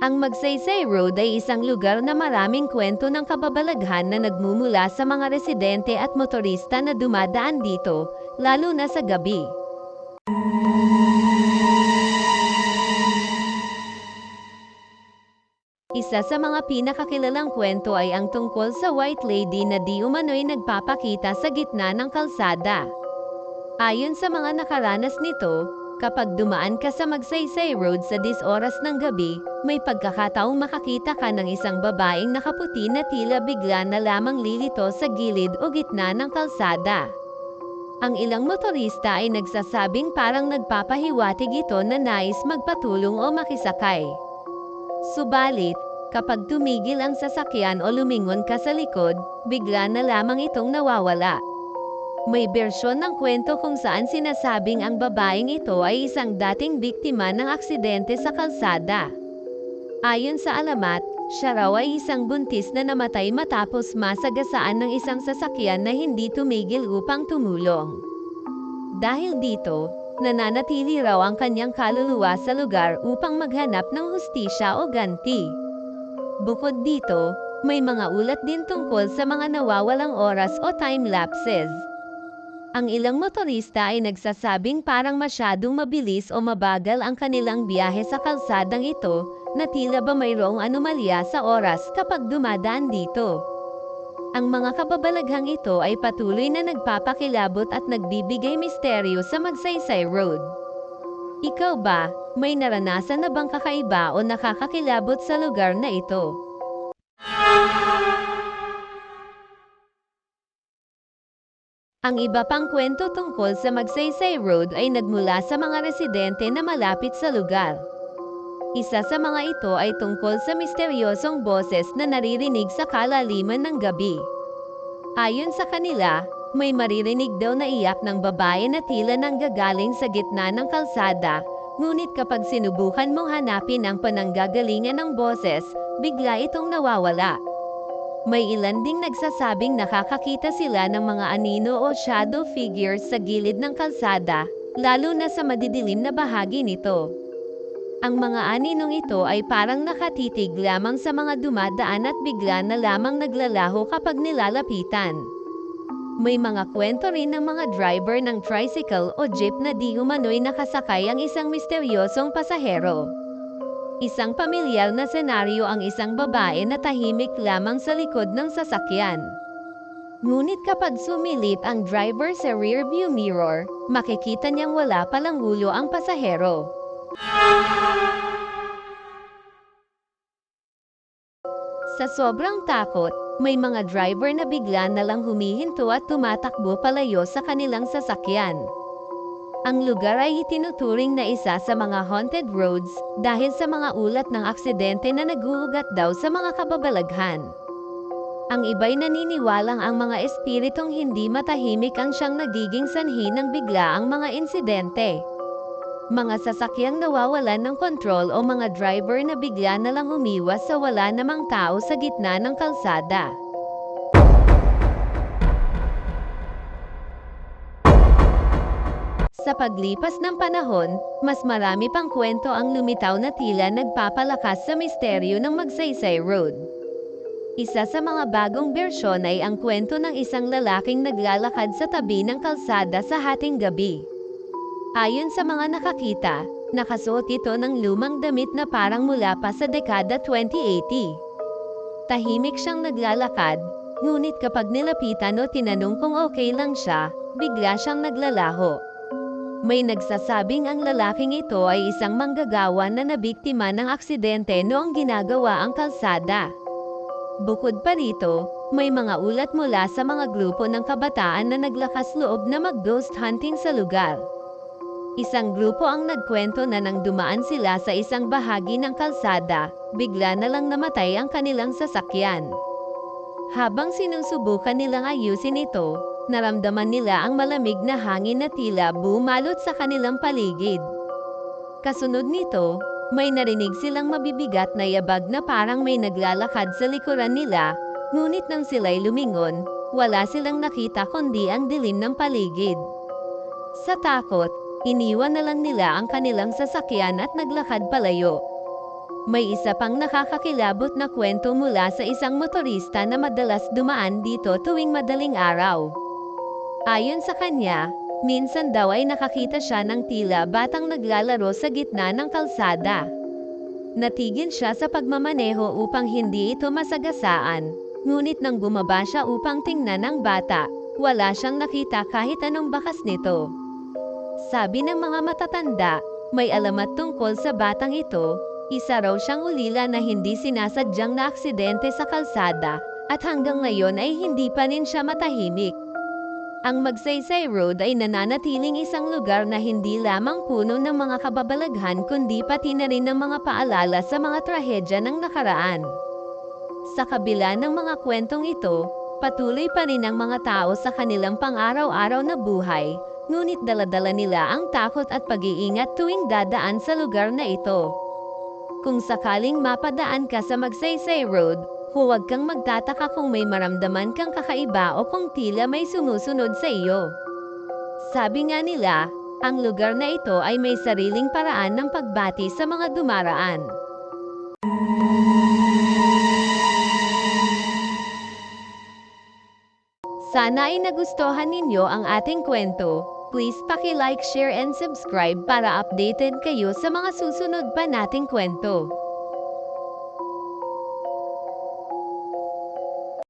Ang Magsaysay Road ay isang lugar na maraming kwento ng kababalaghan na nagmumula sa mga residente at motorista na dumadaan dito, lalo na sa gabi. Isa sa mga pinakakilalang kwento ay ang tungkol sa white lady na di umano'y nagpapakita sa gitna ng kalsada. Ayon sa mga nakaranas nito, kapag dumaan ka sa Magsaysay Road sa 10 oras ng gabi, may pagkakataong makakita ka ng isang babaeng nakaputi na tila bigla na lamang lilito sa gilid o gitna ng kalsada. Ang ilang motorista ay nagsasabing parang nagpapahiwatig ito na nais magpatulong o makisakay. Subalit, kapag tumigil ang sasakyan o lumingon ka sa likod, bigla na lamang itong nawawala. May bersyon ng kwento kung saan sinasabing ang babaeng ito ay isang dating biktima ng aksidente sa kalsada. Ayon sa alamat, siya raw ay isang buntis na namatay matapos masagasaan ng isang sasakyan na hindi tumigil upang tumulong. Dahil dito, nananatili raw ang kanyang kaluluwa sa lugar upang maghanap ng hustisya o ganti. Bukod dito, may mga ulat din tungkol sa mga nawawalang oras o time lapses. Ang ilang motorista ay nagsasabing parang masyadong mabilis o mabagal ang kanilang biyahe sa kalsadang ito, na tila ba mayroong anomalya sa oras kapag dumadaan dito. Ang mga kababalaghang ito ay patuloy na nagpapakilabot at nagbibigay misteryo sa Magsaysay Road. Ikaw ba, may naranasan na bang kakaiba o nakakakilabot sa lugar na ito? Ang iba pang kwento tungkol sa Magsaysay Road ay nagmula sa mga residente na malapit sa lugar. Isa sa mga ito ay tungkol sa misteryosong boses na naririnig sa kalaliman ng gabi. Ayon sa kanila, may maririnig daw na iyak ng babae na tila nang gagaling sa gitna ng kalsada, ngunit kapag sinubukan mong hanapin ang pananggagalingan ng boses, bigla itong nawawala. May ilan ding nagsasabing nakakakita sila ng mga anino o shadow figures sa gilid ng kalsada, lalo na sa madidilim na bahagi nito. Ang mga aninong ito ay parang nakatitig lamang sa mga dumadaan at bigla na lamang naglalaho kapag nilalapitan. May mga kwento rin ng mga driver ng tricycle o jeep na di umano'y nakasakay ang isang misteryosong pasahero. Isang pamilyar na senaryo ang isang babae na tahimik lamang sa likod ng sasakyan. Ngunit kapag sumilip ang driver sa rearview mirror, makikita niyang wala palang ulo ang pasahero. Sa sobrang takot, may mga driver na bigla na lang humihinto at tumatakbo palayo sa kanilang sasakyan. Ang lugar ay itinuturing na isa sa mga haunted roads dahil sa mga ulat ng aksidente na naguugat daw sa mga kababalaghan. Ang iba'y naniniwalang ang mga espiritong hindi matahimik ang siyang nagiging sanhi ng biglaang mga insidente. Mga sasakyang nawawalan ng kontrol o mga driver na bigla na lang umiwas sa wala namang tao sa gitna ng kalsada. Sa paglipas ng panahon, mas marami pang kwento ang lumitaw na tila nagpapalakas sa misteryo ng Magsaysay Road. Isa sa mga bagong bersyon ay ang kwento ng isang lalaking naglalakad sa tabi ng kalsada sa hating gabi. Ayon sa mga nakakita, nakasuot ito ng lumang damit na parang mula pa sa dekada 2080. Tahimik siyang naglalakad, ngunit kapag nilapitan o tinanong kung okay lang siya, bigla siyang naglalaho. May nagsasabing ang lalaking ito ay isang manggagawa na nabiktima ng aksidente noong ginagawa ang kalsada. Bukod pa rito, may mga ulat mula sa mga grupo ng kabataan na naglakas loob na mag-ghost hunting sa lugar. Isang grupo ang nagkwento na nang dumaan sila sa isang bahagi ng kalsada, bigla na lang namatay ang kanilang sasakyan. Habang sinusubukan nilang ayusin ito, naramdaman nila ang malamig na hangin na tila bumalot sa kanilang paligid. Kasunod nito, may narinig silang mabibigat na yabag na parang may naglalakad sa likuran nila, ngunit nang sila'y lumingon, wala silang nakita kundi ang dilim ng paligid. Sa takot, iniwan na lang nila ang kanilang sasakyan at naglakad palayo. May isa pang nakakakilabot na kwento mula sa isang motorista na madalas dumaan dito tuwing madaling araw. Ayon sa kanya, minsan daw ay nakakita siya ng tila batang naglalaro sa gitna ng kalsada. Natigil siya sa pagmamaneho upang hindi ito masagasaan, ngunit nang bumaba siya upang tingnan ang bata, wala siyang nakita kahit anong bakas nito. Sabi ng mga matatanda, may alamat tungkol sa batang ito, isa raw siyang ulila na hindi sinasadyang na aksidente sa kalsada, at hanggang ngayon ay hindi pa rin siya matahimik. Ang Magsaysay Road ay nananatiling isang lugar na hindi lamang puno ng mga kababalaghan kundi pati na rin ng mga paalala sa mga trahedya ng nakaraan. Sa kabila ng mga kwentong ito, patuloy pa rin ang mga tao sa kanilang pang-araw-araw na buhay, ngunit daladala nila ang takot at pag-iingat tuwing dadaan sa lugar na ito. Kung sakaling mapadaan ka sa Magsaysay Road, huwag kang magtataka kung may maramdaman kang kakaiba o kung tila may sumusunod sa iyo. Sabi nga nila, ang lugar na ito ay may sariling paraan ng pagbati sa mga dumaraan. Sana ay nagustuhan ninyo ang ating kwento. Please paki-like, share and subscribe para updated kayo sa mga susunod pa nating kwento.